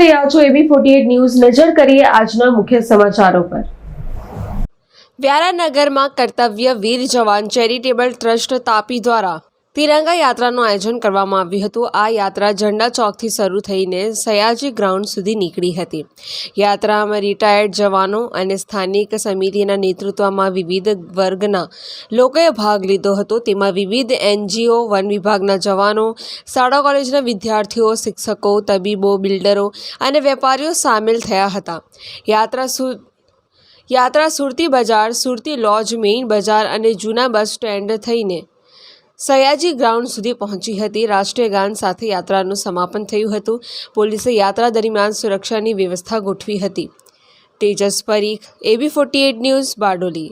રહ્યા છો એબી forty news. નજર કરીએ આજના મુખ્ય સમાચારો પર. વ્યારાનગરમાં કર્તવ્ય વીર જવાન ચેરિટેબલ ટ્રસ્ટ તાપી દ્વારા તિરંગા યાત્રાનું આયોજન કરવામાં આવ્યું હતું. આ યાત્રા ઝંડા ચોકથી શરૂ થઈને સયાજી ગ્રાઉન્ડ સુધી નીકળી હતી. યાત્રામાં રિટાયર્ડ જવાનો અને સ્થાનિક સમિતિના નેતૃત્વમાં વિવિધ વર્ગના લોકોએ ભાગ લીધો હતો. તેમાં વિવિધ એનજીઓ, વન વિભાગના જવાનો, શાળા કોલેજના વિદ્યાર્થીઓ, શિક્ષકો, તબીબો, બિલ્ડરો અને વેપારીઓ સામેલ થયા હતા. યાત્રા સુ, યાત્રા સુરતી બજાર, સુરતી લોજ, મેઇન બજાર અને જૂના બસ સ્ટેન્ડ થઈને સયાજી ગ્રાઉન્ડ સુધી પહોંચી હતી. રાષ્ટ્રીય ગાન સાથે યાત્રાનું સમાપન થયું હતું. પોલીસે યાત્રા દરમિયાન સુરક્ષાની વ્યવસ્થા ગોઠવી હતી. Tejas Parikh AB forty news Bardoli.